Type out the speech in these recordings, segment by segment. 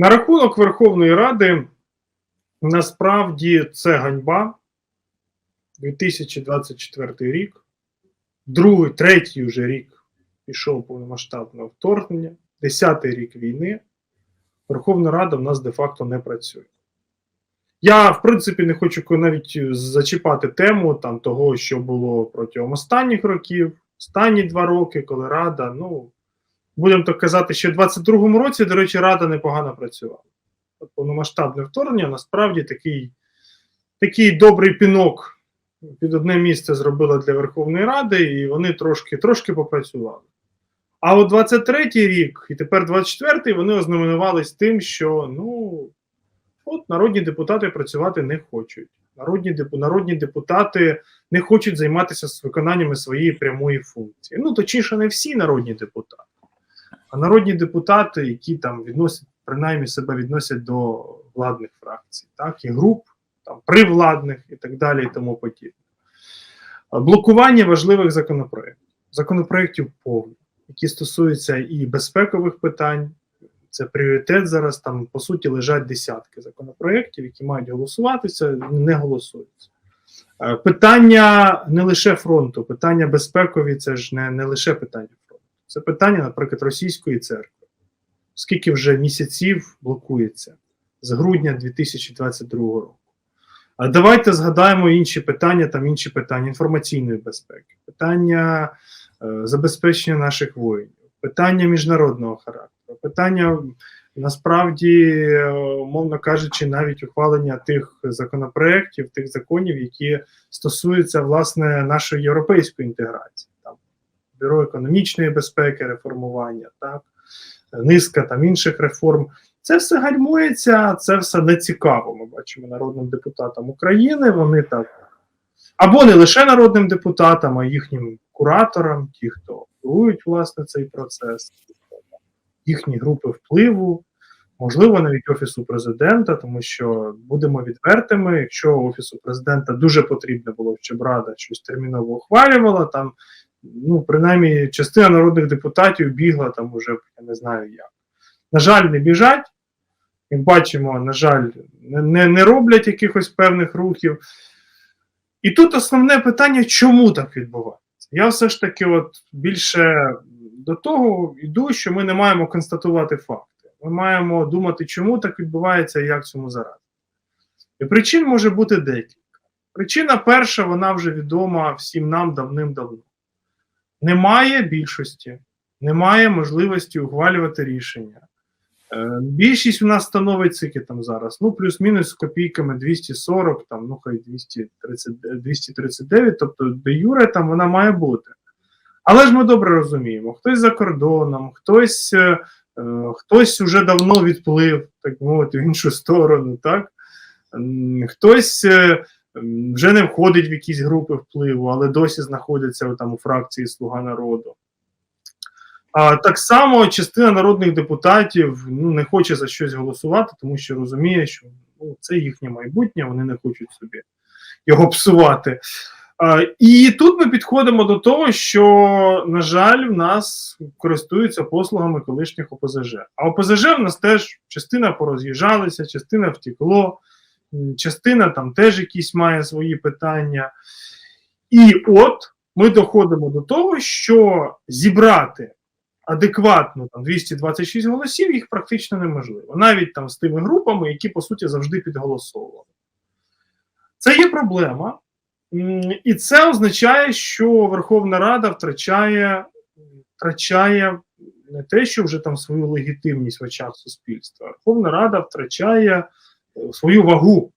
На рахунок Верховної Ради насправді це ганьба. 2024 рік, другий, третій вже рік пішов повномасштабне вторгнення, десятий рік війни. Верховна Рада в нас де-факто не працює. Я, в принципі, не хочу навіть зачіпати тему там, того, що було протягом останніх років, останні два роки, коли Рада, ну, будемо так казати, ще в 22-му році, до речі, Рада непогано працювала. От Повномасштабне вторгнення насправді такий, такий добрий пінок під одне місце зробила для Верховної Ради, і вони трошки, трошки попрацювали. А от 23-й рік і тепер 24-й вони ознаменувались тим, що ну от народні депутати працювати не хочуть. Народні народні депутати не хочуть займатися з виконанням своєї прямої функції. Ну, точніше, не всі народні депутати, а народні депутати, які там відносять, принаймні себе відносять до владних фракцій, так, і груп, там, привладних і так далі, і тому подібне. Блокування важливих законопроєктів. Законопроєктів повно, які стосуються і безпекових питань. Це пріоритет зараз. Там по суті лежать десятки законопроєктів, які мають голосуватися, не голосуються. Е, Питання не лише фронту, питання безпекові це ж не, не лише питання. Це питання, наприклад, російської церкви. Скільки вже місяців блокується з грудня 2022 року. А давайте згадаємо інші питання, там інші питання інформаційної безпеки, питання е, забезпечення наших воїнів, питання міжнародного характеру, питання насправді, е, умовно кажучи, навіть ухвалення тих законопроєктів, тих законів, які стосуються власне нашої європейської інтеграції, бюро економічної безпеки, реформування, так низка там інших реформ. Це все гальмується, це все не цікаво. Ми бачимо народним депутатам України. Вони так або не лише народним депутатам, а їхнім кураторам, ті, хто керують власне цей процес, їхні групи впливу, можливо, навіть офісу президента, тому що будемо відвертими, якщо офісу президента дуже потрібно було, щоб рада щось терміново ухвалювала, там ну принаймні частина народних депутатів бігла там уже я не знаю як. На жаль, не біжать. Як бачимо, на жаль, не, не роблять якихось певних рухів. І тут основне питання, чому так відбувається? Я все ж таки, от більше до того йду, що ми не маємо констатувати факти. Ми маємо думати, чому так відбувається і як цьому заради. І причин може бути декілька. Причина перша, вона вже відома всім нам давним-давно. Немає більшості, немає можливості ухвалювати рішення. Е, Більшість у нас становить скільки там зараз. Ну, плюс-мінус з копійками 240, там, ну хай 230, 239, тобто до Юре там вона має бути. Але ж ми добре розуміємо, хтось за кордоном, хтось е, е, хтось вже давно відплив, так мовити, в іншу сторону, так? Хтось е, вже не входить в якісь групи впливу, але досі знаходиться там у фракції Слуга народу. А так само частина народних депутатів ну, не хоче за щось голосувати, тому що розуміє, що ну, це їхнє майбутнє, вони не хочуть собі його псувати. А, і тут ми підходимо до того, що, на жаль, в нас користуються послугами колишніх ОПЗЖ. А ОПЗЖ в нас теж частина пороз'їжджалися, частина втекло, частина там теж якісь має свої питання. І от ми доходимо до того, що зібрати адекватно там 226 голосів, їх практично неможливо. Навіть там з тими групами, які по суті завжди підголосовували. Це є проблема, і це означає, що Верховна Рада втрачає, втрачає не те, що вже там свою легітимність в очах суспільства. Верховна Рада втрачає свою вагу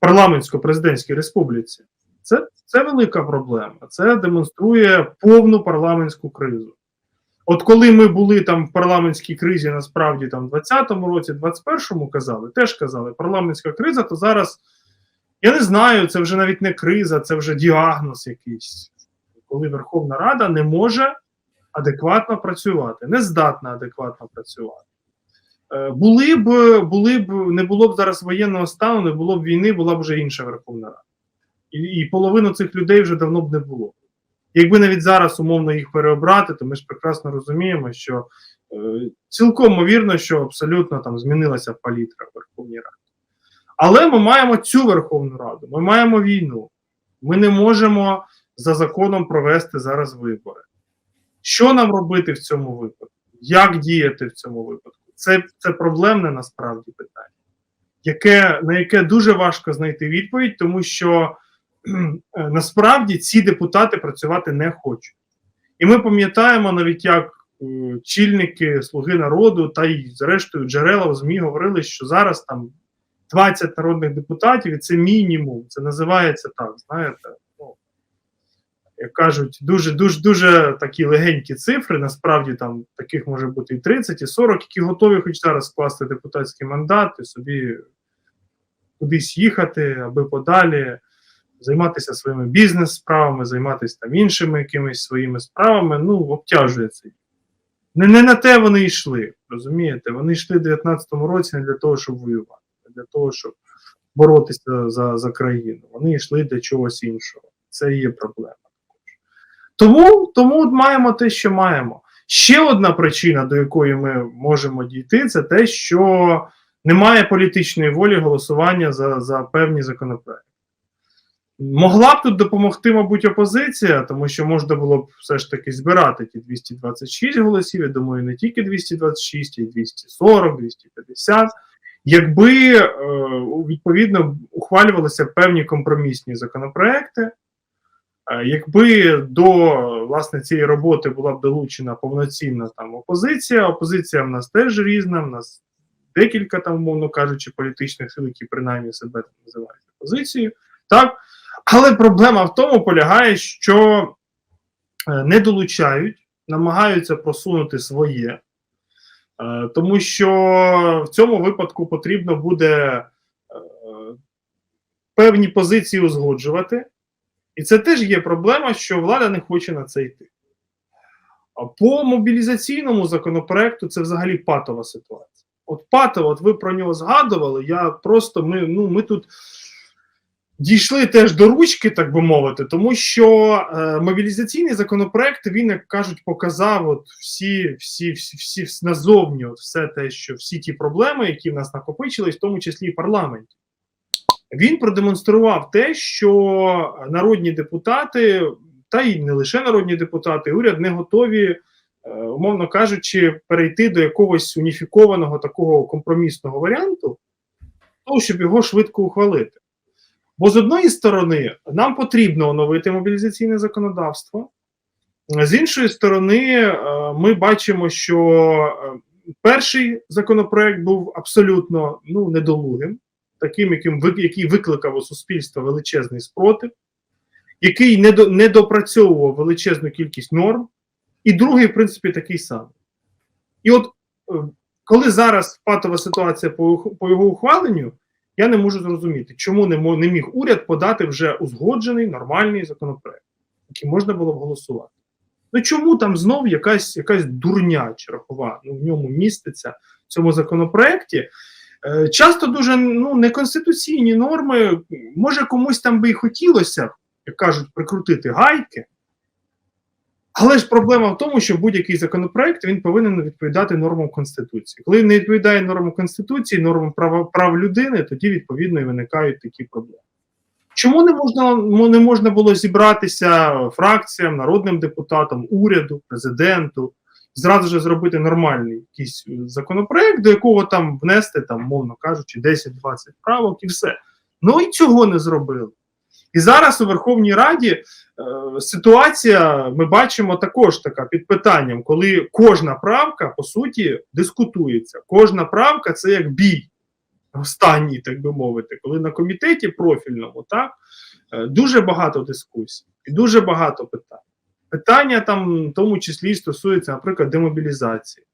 в парламентсько-президентській республіці. Це, це велика проблема. Це демонструє повну парламентську кризу. От коли ми були там в парламентській кризі, насправді там в 20-му році, 21-му казали, теж казали, парламентська криза, то зараз я не знаю, це вже навіть не криза, це вже діагноз якийсь, коли Верховна Рада не може адекватно працювати, не здатна адекватно працювати. Е, Були б, були б, не було б зараз воєнного стану, не було б війни, була б вже інша Верховна Рада. І, і половину цих людей вже давно б не було. Якби навіть зараз умовно їх переобрати, то ми ж прекрасно розуміємо, що е, цілком ймовірно, що абсолютно там змінилася палітра в Верховній Раді. Але ми маємо цю Верховну Раду, ми маємо війну. Ми не можемо за законом провести зараз вибори. Що нам робити в цьому випадку? Як діяти в цьому випадку? Це, це проблемне насправді питання, яке, на яке дуже важко знайти відповідь, тому що е, насправді ці депутати працювати не хочуть. І ми пам'ятаємо навіть, як е, чільники Слуги народу та й, зрештою, джерела в ЗМІ говорили, що зараз там 20 народних депутатів, і це мінімум. Це називається так, знаєте. Як кажуть, дуже дуже дуже такі легенькі цифри. Насправді там таких може бути і 30, і 40, які готові хоч зараз скласти депутатський мандат і собі кудись їхати, аби подалі займатися своїми бізнес-справами, займатися там іншими якимись своїми справами. Ну, обтяжує це. Не, не на те вони йшли, розумієте? Вони йшли в 19-му році не для того, щоб воювати, не для того, щоб боротися за, за країну. Вони йшли для чогось іншого. Це є проблема. Тому, тому маємо те, що маємо. Ще одна причина, до якої ми можемо дійти, це те, що немає політичної волі голосування за, за певні законопроекти. Могла б тут допомогти, мабуть, опозиція, тому що можна було б все ж таки збирати ті 226 голосів. Я думаю, не тільки 226, а й 240, 250. Якби е, відповідно ухвалювалися певні компромісні законопроекти, якби до власне цієї роботи була б долучена повноцінна там опозиція, опозиція в нас теж різна, в нас декілька там, умовно кажучи, політичних сил, які принаймні себе там називають опозицією, так. Але проблема в тому полягає, що е, не долучають, намагаються просунути своє, е, тому що в цьому випадку потрібно буде е, певні позиції узгоджувати. І це теж є проблема, що влада не хоче на це йти. По мобілізаційному законопроекту це взагалі патова ситуація. От патова, от ви про нього згадували. Я просто ми, ну, ми тут дійшли теж до ручки, так би мовити, тому що е, мобілізаційний законопроект він, як кажуть, показав от всі, всі, всі, всі назовні, от все те, що всі ті проблеми, які в нас накопичились, в тому числі і парламенті. Він продемонстрував те, що народні депутати, та й не лише народні депутати, уряд не готові, е, умовно кажучи, перейти до якогось уніфікованого такого компромісного варіанту, того, щоб його швидко ухвалити. Бо з одної сторони, нам потрібно оновити мобілізаційне законодавство, з іншої сторони, е, ми бачимо, що е, перший законопроект був абсолютно ну, недолугим, таким, яким який викликав у суспільство величезний спротив, який не допрацьовував величезну кількість норм, і другий, в принципі, такий самий. І от е, коли зараз патова ситуація по, по його ухваленню. Я не можу зрозуміти, чому не не міг уряд подати вже узгоджений нормальний законопроект, який можна було б голосувати. Ну чому там знов якась якась дурня чергова ну, в ньому міститься в цьому законопроекті? Е, часто дуже ну, неконституційні норми, може комусь там би і хотілося, як кажуть, прикрутити гайки. Але ж проблема в тому, що будь-який законопроект він повинен відповідати нормам Конституції. Коли він не відповідає нормам Конституції, нормам прав, прав людини, тоді відповідно і виникають такі проблеми. Чому не можна не можна було зібратися фракціям, народним депутатам, уряду, президенту, зразу ж зробити нормальний якийсь законопроект, до якого там внести, там, мовно кажучи, 10-20 правок і все. Ну і цього не зробили. І зараз у Верховній Раді е, ситуація ми бачимо також така під питанням, коли кожна правка по суті дискутується. Кожна правка це як бій останній, так би мовити, коли на комітеті профільному так е, дуже багато дискусій і дуже багато питань. Питання там, в тому числі, стосується, наприклад, демобілізації.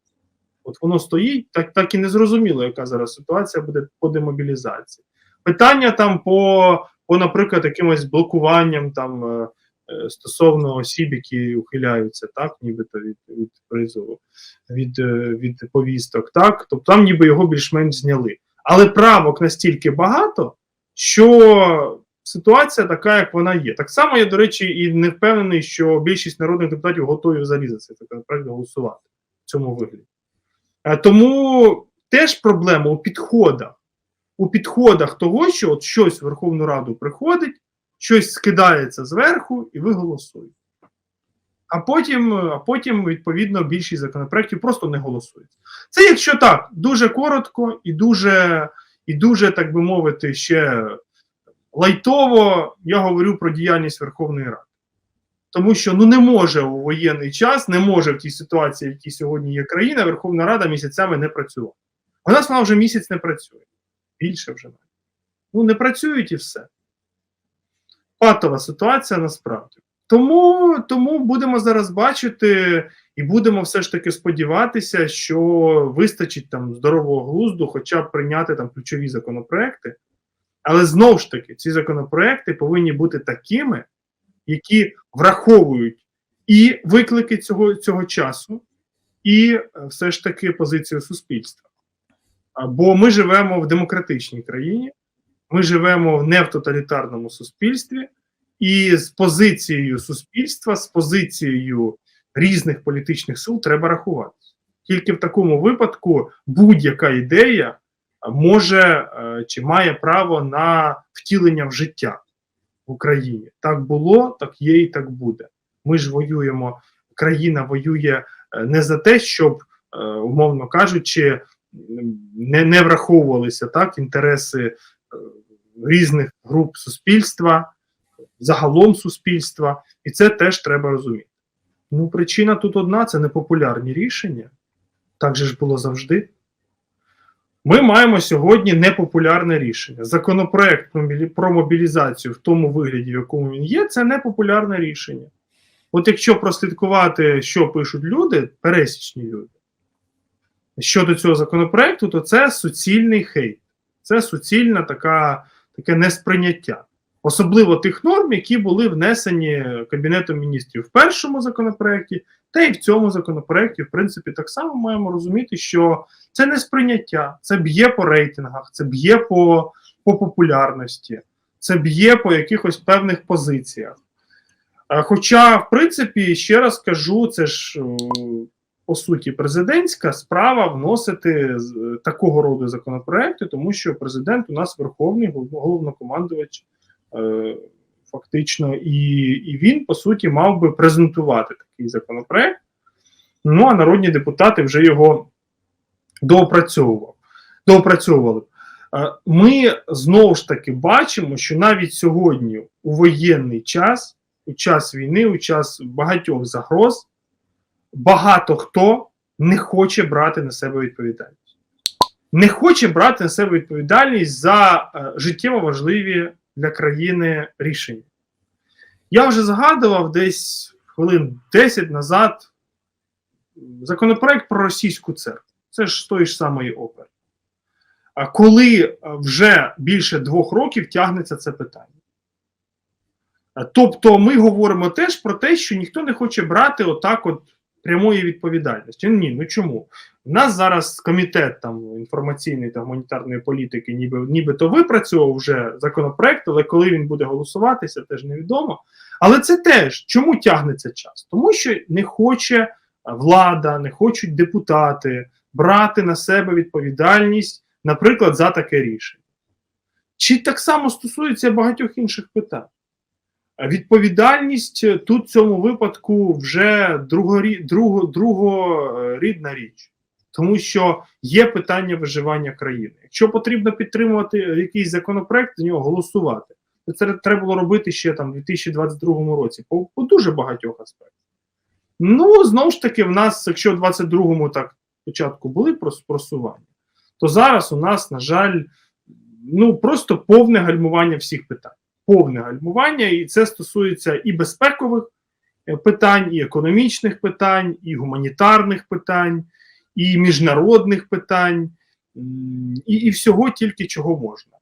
От воно стоїть, так так і не зрозуміло, яка зараз ситуація буде по демобілізації. Питання там по по, наприклад, якимось блокуванням там е, е, стосовно осіб, які ухиляються, так, нібито від від призову, від е, від повісток, так, тобто там ніби його більш-менш зняли. Але правок настільки багато, що ситуація така, як вона є. Так само я, до речі, і не впевнений, що більшість народних депутатів готові взагалі за цей законопроект голосувати в цьому вигляді. Е, Тому теж проблема у підходах. У підходах того, що от щось в Верховну Раду приходить, щось скидається зверху, і ви голосуєте. А потім, а потім, відповідно, більшість законопроєктів просто не голосується. Це якщо так, дуже коротко і дуже, і дуже, так би мовити, ще лайтово я говорю про діяльність Верховної Ради. Тому що ну не може у воєнний час, не може в тій ситуації, в якій сьогодні є країна, Верховна Рада місяцями не працювати. У нас вона вже місяць не працює. Більше вже навіть. Ну, не працюють і все. Патова ситуація насправді. Тому, тому будемо зараз бачити і будемо все ж таки сподіватися, що вистачить там здорового глузду, хоча б прийняти там ключові законопроекти. Але знову ж таки, ці законопроекти повинні бути такими, які враховують і виклики цього, цього часу, і е, все ж таки позицію суспільства. Бо ми живемо в демократичній країні, ми живемо не в тоталітарному суспільстві, і з позицією суспільства, з позицією різних політичних сил треба рахуватися. Тільки в такому випадку будь-яка ідея може е, чи має право на втілення в життя в Україні. Так було, так є і так буде. Ми ж воюємо, країна воює е, не за те, щоб, е, умовно кажучи, не не враховувалися так інтереси різних груп суспільства, загалом суспільства, і це теж треба розуміти. Ну, причина тут одна: це непопулярні рішення. Так же ж було завжди. Ми маємо сьогодні непопулярне рішення. Законопроект про мобілізацію в тому вигляді, в якому він є, це непопулярне рішення. От якщо прослідкувати, що пишуть люди, пересічні люди, щодо цього законопроекту, то це суцільний хейт, це суцільна така, таке несприйняття. Особливо тих норм, які були внесені Кабінетом міністрів в першому законопроекті, та й в цьому законопроекті, в принципі, так само маємо розуміти, що це не сприйняття, це б'є по рейтингах, це б'є по, по популярності, це б'є по якихось певних позиціях. Хоча, в принципі, ще раз кажу, це ж по суті президентська справа вносити такого роду законопроекти, тому що президент у нас верховний головнокомандувач. Фактично, і і він, по суті, мав би презентувати такий законопроект. Ну, а народні депутати вже його доопрацьовували. доопрацьовували. Ми знову ж таки бачимо, що навіть сьогодні, у воєнний час, у час війни, у час багатьох загроз, багато хто не хоче брати на себе відповідальність. Не хоче брати на себе відповідальність за життєво важливі для країни рішення. Я вже згадував десь хвилин 10 назад законопроект про російську церкву. Це ж з тої ж самої опери. А коли вже більше двох років тягнеться це питання. Тобто ми говоримо теж про те, що ніхто не хоче брати отак от прямої відповідальності. Ні, ну чому? У нас зараз комітет там інформаційної та гуманітарної політики, ніби нібито випрацював вже законопроект, але коли він буде голосуватися, теж невідомо. Але це теж чому тягнеться час? Тому що не хоче влада, не хочуть депутати брати на себе відповідальність, наприклад, за таке рішення. Чи так само стосується багатьох інших питань? Відповідальність тут в цьому випадку вже другорі, друго, другорідна річ, тому що є питання виживання країни. Якщо потрібно підтримувати якийсь законопроект, за нього голосувати, це треба було робити ще там у 2022 році, по, по дуже багатьох аспектах. Ну, знову ж таки, в нас, якщо в 22-му так спочатку були просування, то зараз у нас, на жаль, ну просто повне гальмування всіх питань повне гальмування, і це стосується і безпекових е, питань, і економічних питань, і гуманітарних питань, і міжнародних питань, і, і всього тільки чого можна.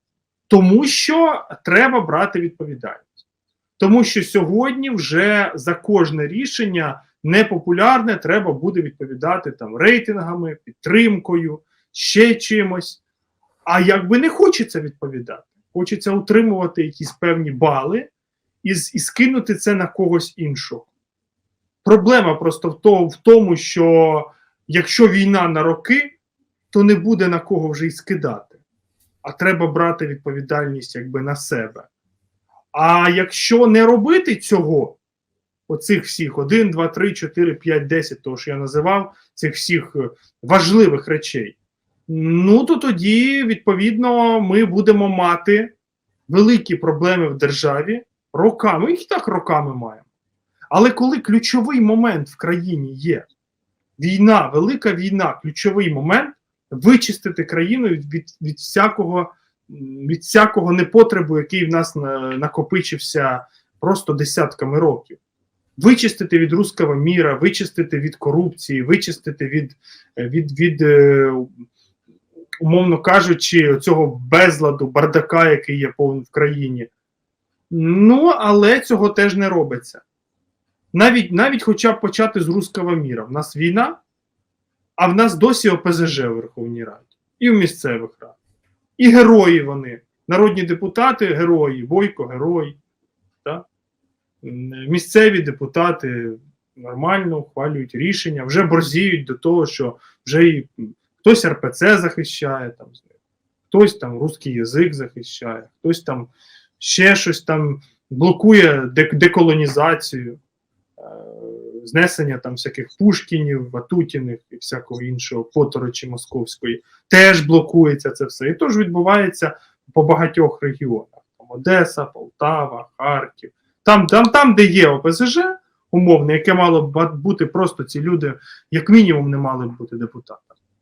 Тому що треба брати відповідальність. Тому що сьогодні вже за кожне рішення непопулярне треба буде відповідати там рейтингами, підтримкою, ще чимось. А якби не хочеться відповідати хочеться утримувати якісь певні бали і, і скинути це на когось іншого. Проблема просто в, то, в тому, що якщо війна на роки, то не буде на кого вже й скидати. А треба брати відповідальність якби на себе. А якщо не робити цього, оцих всіх 1, 2, 3, 4, 5, 10, того що я називав, цих всіх е, важливих речей, ну то тоді, відповідно, ми будемо мати великі проблеми в державі роками. Ми їх і так роками маємо. Але коли ключовий момент в країні є війна, велика війна, ключовий момент вичистити країну від, від, від всякого від всякого непотребу, який в нас накопичився просто десятками років. Вичистити від руського міра, вичистити від корупції, вичистити від, е, від, від е, умовно кажучи, цього безладу, бардака, який є повн в країні. Ну, але цього теж не робиться. Навіть, навіть хоча б почати з руського міра. В нас війна, а в нас досі ОПЗЖ в Верховній Раді і в місцевих радах. І герої вони. Народні депутати герої, Бойко герой. М, Місцеві депутати нормально ухвалюють рішення, вже борзіють до того, що вже і хтось РПЦ захищає, там, хтось там русський язик захищає, хтось там ще щось там блокує деколонізацію, е, знесення там всяких Пушкінів, Ватутіних і всякого іншого поторочі московської теж блокується це все. І то ж відбувається по багатьох регіонах: там Одеса, Полтава, Харків. Там, там, там, де є ОПЗЖ, умовне, яке мало б бути просто ці люди, як мінімум, не мали б бути депутатами.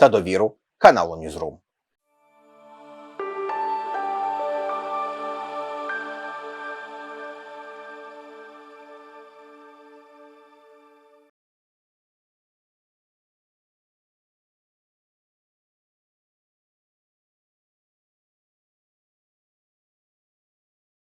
та довіру каналу Newsroom.